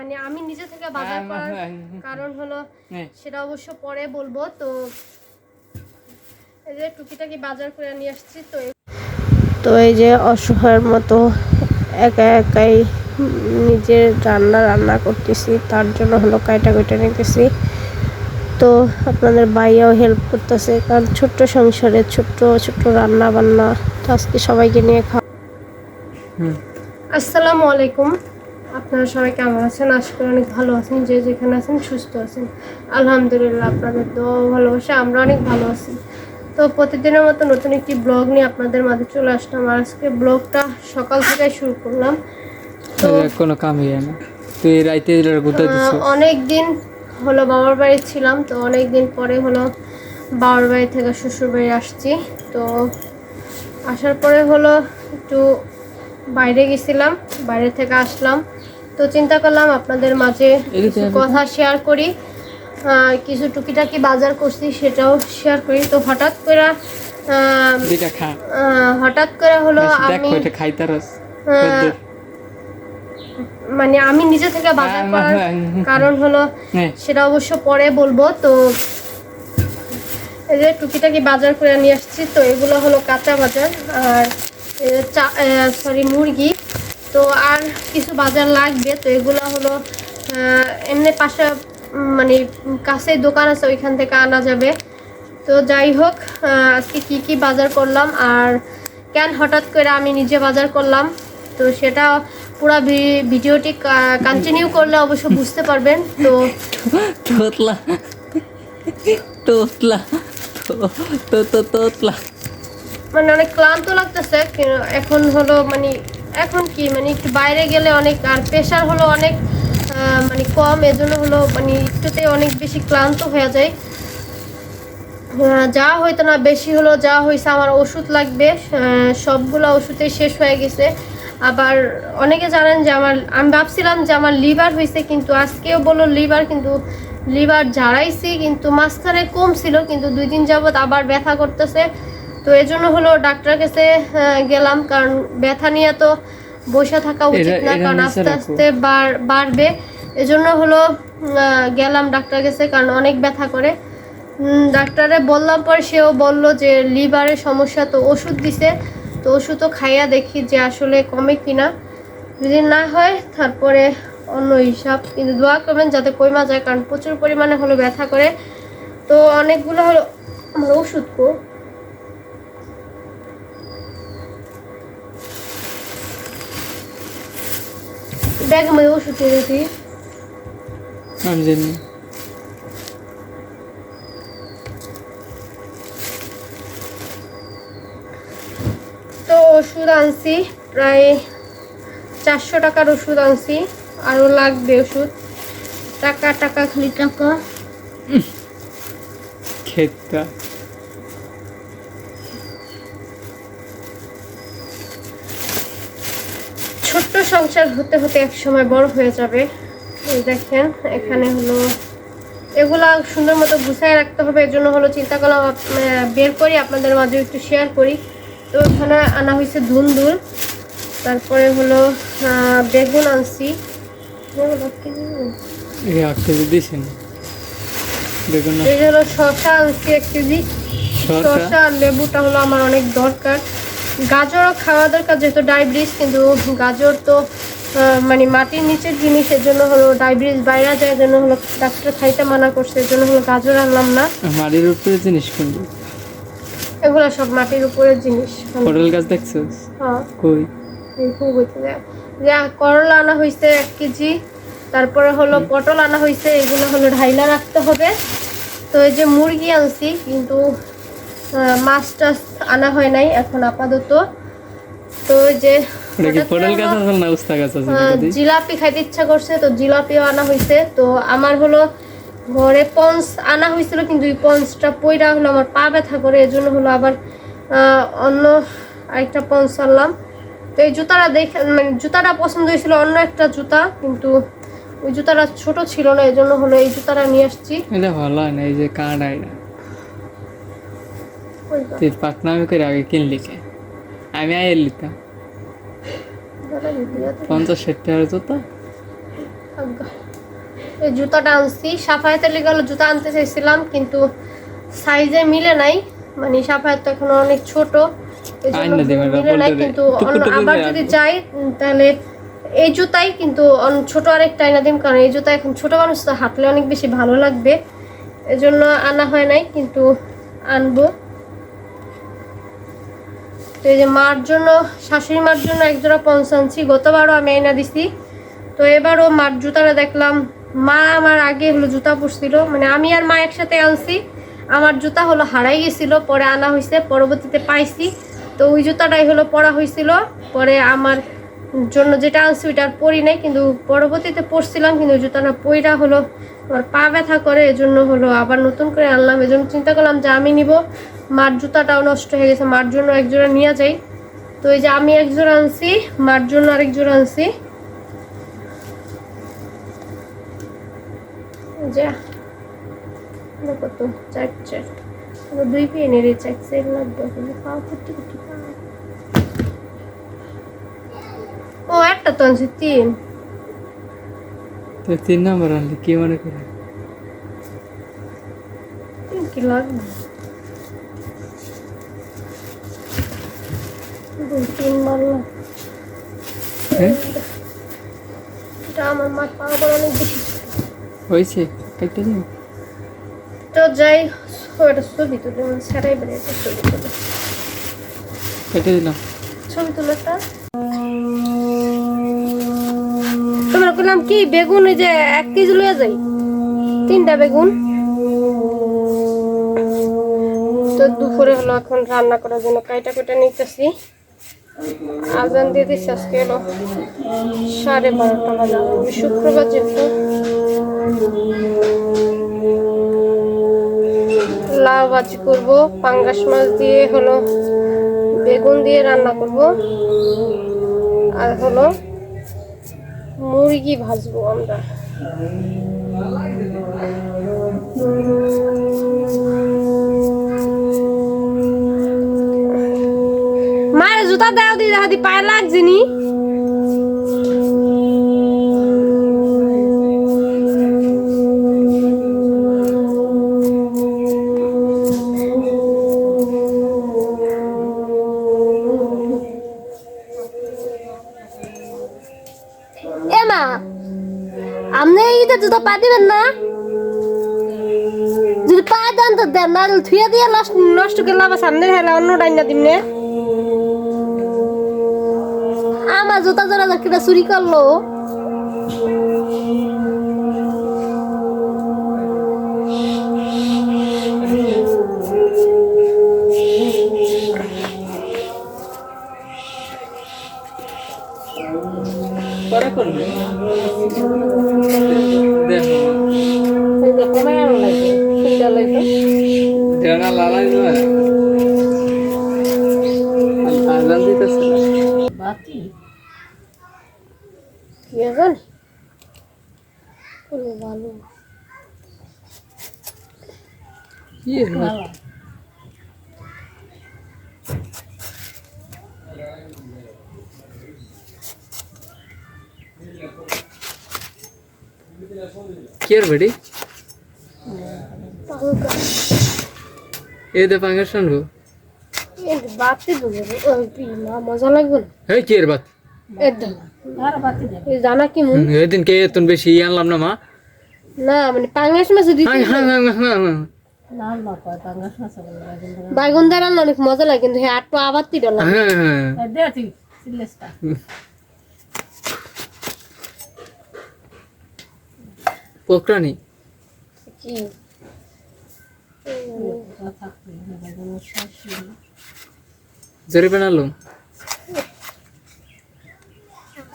মানে আমি নিজে থেকে বাজার হ্যাঁ, করার হ্যাঁ, হ্যাঁ। কারণ হলো হ্যাঁ। সেটা অবশ্য পরে বলব তো এই যে টুকিটাকি বাজার করে নিয়ে আসছি তো তো এই যে অসহায়ের মতো একা একাই নিজের রান্না রান্না করতেছি তার জন্য হলো কাইটা কুইটা নিতেছি তো আপনাদের ভাইয়াও হেল্প করতেছে কারণ ছোট্ট সংসারে ছোট্ট ছোট্ট রান্না বান্না তো আজকে সবাইকে নিয়ে খাওয়া হুম আসসালামু আলাইকুম আপনারা সবাই কেমন আছেন? আশা করি অনেক ভালো আছেন। যে যেখানে আছেন সুস্থ আছেন। আলহামদুলিল্লাহ আপনাদের দোয়া ভালোবাসা আমরা অনেক ভালো আছি। তো প্রতিদিনের মতো নতুন একটি ব্লগ নিয়ে আপনাদের মাঝে চলে আসলাম। আর আজকে ব্লগটা সকাল থেকে শুরু করলাম। তো কোনো কামই হয় না। তুই রাইতে অনেক দিন হলো বাবার বাড়ি ছিলাম। তো অনেক দিন পরে হলো বাবার বাড়ি থেকে শ্বশুর বাড়ি আসছি। তো আসার পরে হলো একটু বাইরে গেছিলাম। বাইরে থেকে আসলাম। তো চিন্তা করলাম আপনাদের মাঝে কিছু কথা শেয়ার করি। কিছু টুকিটাকি বাজার করছি সেটাও শেয়ার করি। তো হঠাৎ করে হঠাৎ করে হলো আমি মানে আমি নিজে থেকে বাজার হ্যাঁ, করার হ্যাঁ, হ্যাঁ। কারণ হলো হ্যাঁ। সেটা অবশ্য পরে বলব। তো এই যে টুকিটাকি বাজার করে নিয়ে আসছি তো এগুলো হলো কাঁচা বাজার আর সরি মুরগি। তো আর কিছু বাজার লাগবে তো এগুলো হলো এমনি পাশে মানে কাছে দোকান আছে ওইখান থেকে আনা যাবে। তো যাই হোক আজকে কি কি বাজার করলাম আর কেন হঠাৎ করে আমি নিজে বাজার করলাম তো সেটা পুরো ভিডিওটি কন্টিনিউ করলে অবশ্য বুঝতে পারবেন তো তোতলা। তোতলা। তো তো তোতলা। মানে অনেক ক্লান্ত লাগতেছে এখন হলো মানে এখন কি মানে একটু বাইরে গেলে অনেক, আর প্রেশার হলো অনেক মানে কম, এজন্য হলো মানে একটুতে অনেক বেশি ক্লান্ত হয়ে যায় যা হইতো না, বেশি হলো যা হয়েছে আমার ওষুধ লাগবে সবগুলো ওষুধে শেষ হয়ে গেছে। আবার অনেকে জানেন যে আমার, আমি ভাবছিলাম যে আমার লিভার হয়েছে কিন্তু আজকেও বলল লিভার, কিন্তু লিভার ঝাড়াইছি, কিন্তু মাঝখানে কম ছিল কিন্তু দুই দিন যাবত আবার ব্যথা করতেছে। তো এই জন্য হলো ডাক্তার কাছে গেলাম কারণ ব্যথা নিয়ে তো বসে থাকা উচিত না কারণ আস্তে আস্তে বাড়- বাড়বে। এজন্য হলো গেলাম ডাক্তার কাছে কারণ অনেক ব্যথা করে। ডাক্তারে বললাম পর সেও বলল যে লিভারের সমস্যা তো ওষুধ দিছে। তো ওষুধও খাইয়া দেখি যে আসলে কমে কিনা। যদি না হয় তারপরে অন্য হিসাব। কিন্তু দোয়া করবেন যাতে কইমা যায় কারণ প্রচুর পরিমাণে হলো ব্যথা করে। তো অনেকগুলো হলো আমার ওষুধ কো। ব্যাগের মধ্যে ওষুধ দিয়ে আমি জানি। তো ওষুধ আনছি প্রায় চারশো টাকার ওষুধ আনছি আরও লাগবে ওষুধ। টাকা টাকা খালি টাকা। খেতা সংসার হতে হতে এক সময় বড় হয়ে যাবে। দেখেন এখানে হলো এগুলা সুন্দর মতো গুছায় রাখতে হবে এর জন্য হলো চিন্তা করলাম বের করি আপনাদের মাঝে একটু শেয়ার করি। তো এখানে আনা হয়েছে ধুন্দুল তারপরে হলো বেগুন আনছি। এই যে হলো শসা আনছি এক কেজি। শসা? শসা আর লেবুটা হলো আমার অনেক দরকার। গাজরও খাওয়া দরকার যেহেতু ডায়াবেটিস কিন্তু গাজর তো মানে মাটির নিচের জিনিস এর জন্য হলো ডায়াবেটিস বাইরে যায় জন্য হলো ডাক্তার খাইতে মানা করছে এর জন্য হলো গাজর আনলাম না। মাটির উপরে জিনিস কোনটি এগুলো সব মাটির উপরের জিনিস। পটল গাছ দেখছিস হ্যাঁ। কই? এই খুব হইতে যায়। যে করলা আনা হয়েছে এক কেজি তারপরে হলো পটল আনা হয়েছে এগুলো হলো ঢাইলা রাখতে হবে। তো এই যে মুরগি আনছি কিন্তু মাছ টাছ আনা হয় নাই এখন আপাতত। তো যে? জিলাপি খাইতে ইচ্ছা করছে তো জিলাপিও আনা হয়েছে তো আমার হলো ঘরে পঞ্চ আনা হয়েছিল কিন্তু এই পঞ্চটা পইরা হলো আমার পা ব্যথা করে এজন্য হলো আবার অন্য আরেকটা পঞ্চ আনলাম। তো এই জুতাটা দেখে মানে জুতাটা পছন্দ হয়েছিল অন্য একটা জুতা কিন্তু ওই জুতাটা ছোট ছিল না এই জন্য হলো এই জুতাটা নিয়ে আসছি। ভালো হয় না এই যে তো, তুই পাকনামি করে আগে কিনলি কে? আমি আয় লিতাম। পঞ্চাশ ষাট টাকার জুতা। এই জুতাটা আনছি। সাফায়াতের লেগে জুতা আনতে চাইছিলাম কিন্তু সাইজে মিলে নাই। মানে সাফায়াত এখন অনেক ছোট। মিলে নাই কিন্তু আবার যদি যাই তাহলে এই জুতাই কিন্তু ছোট আরেকটা আইনা দিন কারণ এই জুতা এখন ছোট মানুষ তো হাঁটলে অনেক বেশি ভালো লাগবে। এজন্য আনা হয় নাই কিন্তু আনব। তো এই যে মার জন্য, শাশুড়ি মার জন্য একজোড়া পঞ্চ আনছি। গতবারও আমি আইনা দিছি। তো এবারও মার জুতাটা দেখলাম, মা আমার আগে হলো জুতা পরছিল। মানে আমি আর মা একসাথে আনছি। আমার জুতা হলো হারাই গেছিল, পরে আনা হয়েছে পরবর্তীতে পাইছি। তো ওই জুতাটাই হলো পরা হয়েছিল পরে আমার জন্য যেটা আনছি ওইটা আর পরি নাই, কিন্তু পরবর্তীতে পরছিলাম, কিন্তু ওই জুতাটা পইরা হলো আমার পা ব্যথা করে। এজন্য হলো আবার নতুন করে আনলাম। এজন্য চিন্তা করলাম যে আমি নিব। মার জুতাটাও নষ্ট হয়ে গেছে মার জন্য এক জোড়া নিয়ে যাই। তো এই যে আমি এক জোড়া আনছি মার জন্য আরেক জোড়া আনছি। যে চার চার। দুই চার চার লাগবে পাও ফুটি ফুটি ও একটা তো আনছি তিন। তো তিন নম্বর আনলে কি মনে করে? তিন কি লাগবে? দুই তিন মারলাম হ্যাঁ এটা আমার মার পা আবার অনেক বেশি। হয়েছে? একটা দিন তো যাই ও একটা ছবি তুলে মানে সেটাই বেড়ে একটা ছবি তুলে। কেটে দিলাম। ছবি তুলে তোমরা করলাম কি বেগুন এই যে এক কেজি লয়ে যাই? তিনটা বেগুন। তো দুপুরে হলো এখন রান্না করার জন্য কাইটা কুটা নিতেছি। আজান দিয়ে দিচ্ছি আজকে হলো সাড়ে বারোটা বাজে। শুক্রবার যেহেতু লাউ ভাজি করব, পাঙ্গাস মাছ দিয়ে হলো বেগুন দিয়ে রান্না করব, আর হলো মুরগি ভাজবো আমরা। জুতা দাও দি দি পায়ে লাগছে নি এ আপনি এইটা পা দিবেন না? যদি পা দেন তো দেন, না থুয়ে দিয়ে নষ্ট সামনে হেলা অন্য ডাইনা দিমনে। আমার জুতা জোড়া কিটা চুরি করল। লালাই আজান দিতেছে কি জানি কোনো ভালো কি এর মধ্যে? কি এর বেড়ি এ দে পাঙ্গাস আনব এই বাতি দুবে ওই পি মা মজা লাগবে না হে কি এর বাত একদম এই জানা কি মুন এদিন কে এতন বেশি আনলাম না মা? না মানে পাঙ্গাস মাছ বাইগুন অনেক মজা লাগে কিন্তু হ্যাঁ আটটা আবার তিন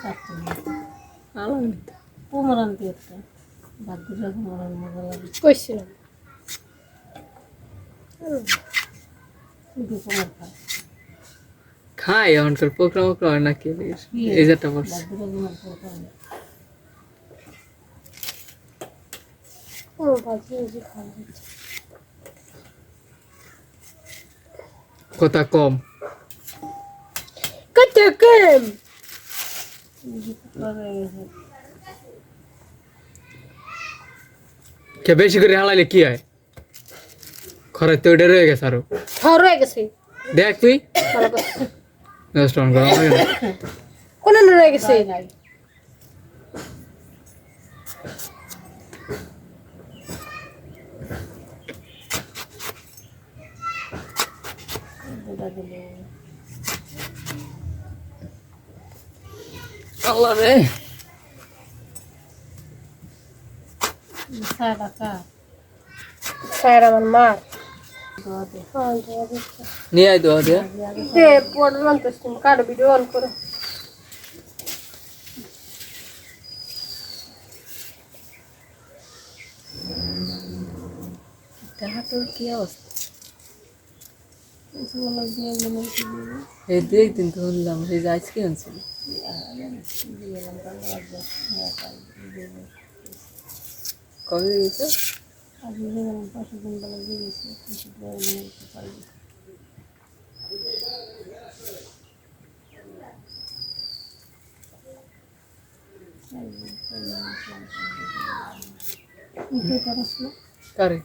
লাগে পোকরানি কি জরি বানালো কইছিলাম খাই এখনকার পোকরা মোকরা হয় না কে? এই যেটা হচ্ছে কথা কম। কত কম। কে বেশি করে হালাইলে কি হয় খরচ তো ওইটা রয়ে গেছে আরও হ্যাঁ রয়ে গেছে দেখ তুই ভালো করছে দশ টাকা গরম লাগে না কোন রয়ে গেছে আল্লাহ রে। স্যার আমার মা। দেয়া নিয়ে আয় তো দে দে পড়লাম তো তুমি কারও ভিডিও অন করো। এই দু একদিন তো শুনলাম সেই যে আইসক্রিম আনছিল। কবে গেছে কারে?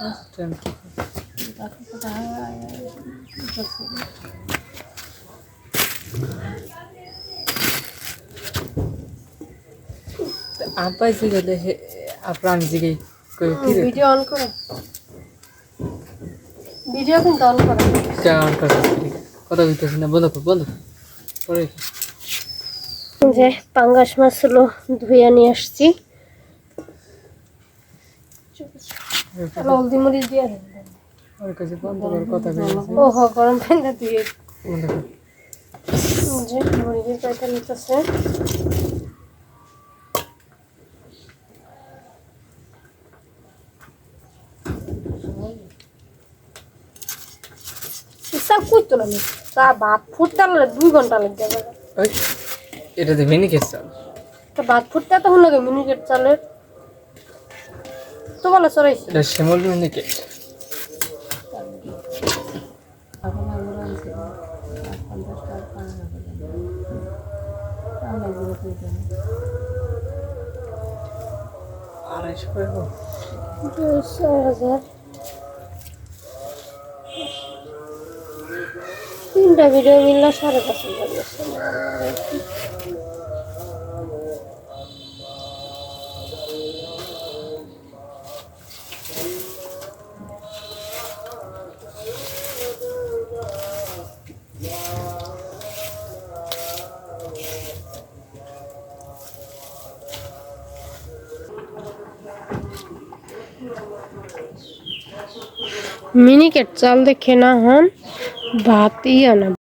আচ্ছা, আমি কি? করব? আব্বাই জিগালে হে আপনার জিগাই কই কি রে? ভিডিও অন করো। ভিডিও কিন্তু অন করো। কেমন কথা কথা কইতেছি না বন্ধ কর বন্ধ কর। পরে যে পাঙ্গাস মাছ হলো ধুইয়া নিয়ে আসছি। হলদি মরিচ দিয়ে ওর কাছে বন্ধ কর কথা ও গরম পানি দিয়ে বন্ধ কর। যে মরিচের কয়টা নিতেছে। না তা ভাত ফুটতে লাগলে দুই ঘণ্টা লাগবে ওই এটা তো ভেনি কেস চাল। তো ভাত ফুটতে তখন লাগে মিনিকেট চালের? তো বলে চড়াইছি এটা শ্যামল কেস আড়াইশো করে ছয় হাজার তিনটা ভিডিও মিললে সাড়ে পাঁচ হাজার। মিনিকেট চাল দেখে না হন ভাতই ইয়া না